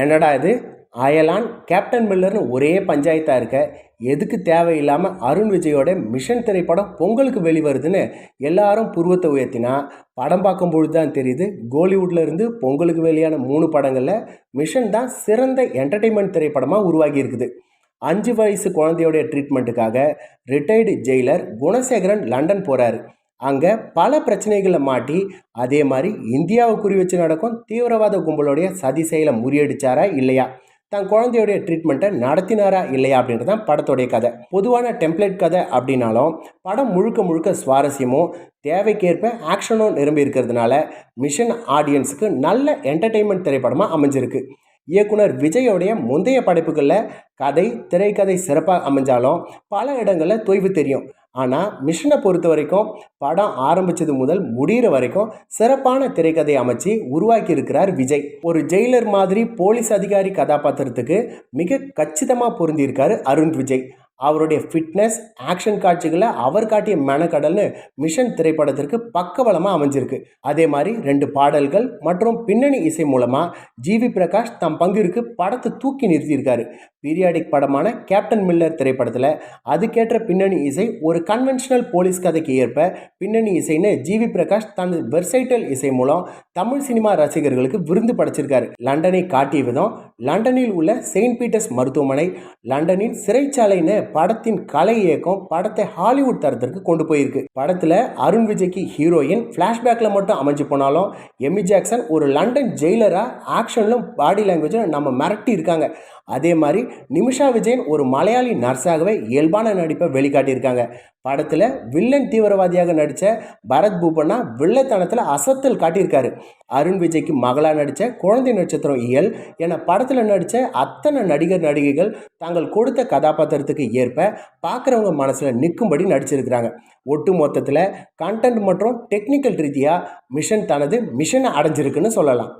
என்னடா இது? அயலான் கேப்டன் மில்லர்னு ஒரே பஞ்சாயத்தாக இருக்க. எதுக்கு தேவையில்லாமல் அருண் விஜயோட மிஷன் திரைப்படம் பொங்கலுக்கு வெளிவருதுன்னு எல்லாரும் புருவத்தை உயர்த்தினா படம் பார்க்கும்பொழுது தான் தெரியுது கோலிவுட்ல இருந்து பொங்கலுக்கு வெளியான மூணு படங்களில் மிஷன் தான் சிறந்த என்டர்டெயின்மெண்ட் திரைப்படமாக உருவாகி இருக்குது அஞ்சு வயசு குழந்தையோடைய ட்ரீட்மெண்ட்டுக்காக ரிட்டையர்டு ஜெயிலர் குணசேகரன் லண்டன் போகிறாரு அங்கே பல பிரச்சனைகளை மாட்டி அதே மாதிரி இந்தியாவை குறி வச்சு நடக்கும் தீவிரவாத கும்பலுடைய சதி செயலை முறியடிச்சாரா இல்லையா? தன் குழந்தையுடைய ட்ரீட்மெண்ட்டை நடத்தினாரா இல்லையா அப்படின்றது தான் படத்தோடைய கதை. பொதுவான டெம்ப்ளேட் கதை அப்படின்னாலும் படம் முழுக்க முழுக்க சுவாரஸ்யமும் தேவைக்கேற்ப ஆக்ஷனும் நிரம்பி இருக்கிறதுனால மிஷன் ஆடியன்ஸுக்கு நல்ல என்டர்டெயின்மெண்ட் திரைப்படமாக அமைஞ்சிருக்கு. இயக்குனர் விஜயோடைய முந்தைய படைப்புகளில் கதை திரைக்கதை சிறப்பாக அமைஞ்சாலும் பல இடங்களில் தொய்வு தெரியும். ஆனால் மிஷனை பொறுத்த வரைக்கும் படம் ஆரம்பித்தது முதல் முடிகிற வரைக்கும் சிறப்பான திரைக்கதை அமைச்சு உருவாக்கி இருக்கிறார் விஜய். ஒரு ஜெயிலர் மாதிரி போலீஸ் அதிகாரி கதாபாத்திரத்துக்கு மிக கச்சிதமாக பொருந்தியிருக்காரு அருண் விஜய். அவருடைய ஃபிட்னஸ் ஆக்ஷன் காட்சிகளை அவர் காட்டிய மெனக்கடல்னு மிஷன் திரைப்படத்திற்கு பக்கபலமாக அமைஞ்சிருக்கு. அதே மாதிரி ரெண்டு பாடல்கள் மற்றும் பின்னணி இசை மூலமாக ஜிவி பிரகாஷ் தம் பங்கிற்கு படத்தை தூக்கி நிறுத்தியிருக்காரு. பீரியாடிக் படமான கேப்டன் மில்லர் திரைப்படத்தில் அதுக்கேற்ற பின்னணி இசை ஒரு கன்வென்ஷனல் போலீஸ் கதைக்கு ஏற்ப பின்னணி இசைன்னு ஜிவி பிரகாஷ் தனது வெர்சைட்டல் இசை மூலம் தமிழ் சினிமா ரசிகர்களுக்கு விருந்து படைச்சிருக்காரு. லண்டனை காட்டிய விதம் லண்டனில் உள்ள செயின்ட் பீட்டர்ஸ் மருத்துவமனை லண்டனின் சிறைச்சாலைன்னு படத்தின் கலை இயக்கம் படத்தை ஹாலிவுட் தரத்திற்கு கொண்டு போயிருக்கு. படத்தில் அருண் விஜய்க்கு ஹீரோயின் ஃப்ளாஷ்பேக்கில் மட்டும் அமைஞ்சு போனாலும் எமி ஜாக்சன் ஒரு லண்டன் ஜெயிலராக ஆக்ஷனிலும் பாடி லாங்குவேஜும் நம்ம மிரட்டி இருக்காங்க. அதே மாதிரி நிமிஷா விஜயன் ஒரு மலையாளி நர்ஸாகவே இயல்பான நடிப்பை வெளிக்காட்டியிருக்காங்க. படத்தில் வில்லன் தீவிரவாதியாக நடித்த பரத் பூபண்ணா வில்லத்தனத்தில் அசத்தல் காட்டியிருக்காரு. அருண் விஜய்க்கு மகளாக நடித்த குழந்தை நட்சத்திரம் இயல் என படத்தில் நடித்த அத்தனை நடிகர் நடிகைகள் தாங்கள் கொடுத்த கதாபாத்திரத்துக்கு ஏற்ப பார்க்குறவங்க மனசில் நிற்கும்படி நடிச்சிருக்கிறாங்க. ஒட்டு மொத்தத்தில் கண்டென்ட் மற்றும் டெக்னிக்கல் ரீதியாக மிஷன் தனது மிஷனை அடைஞ்சிருக்குன்னு சொல்லலாம்.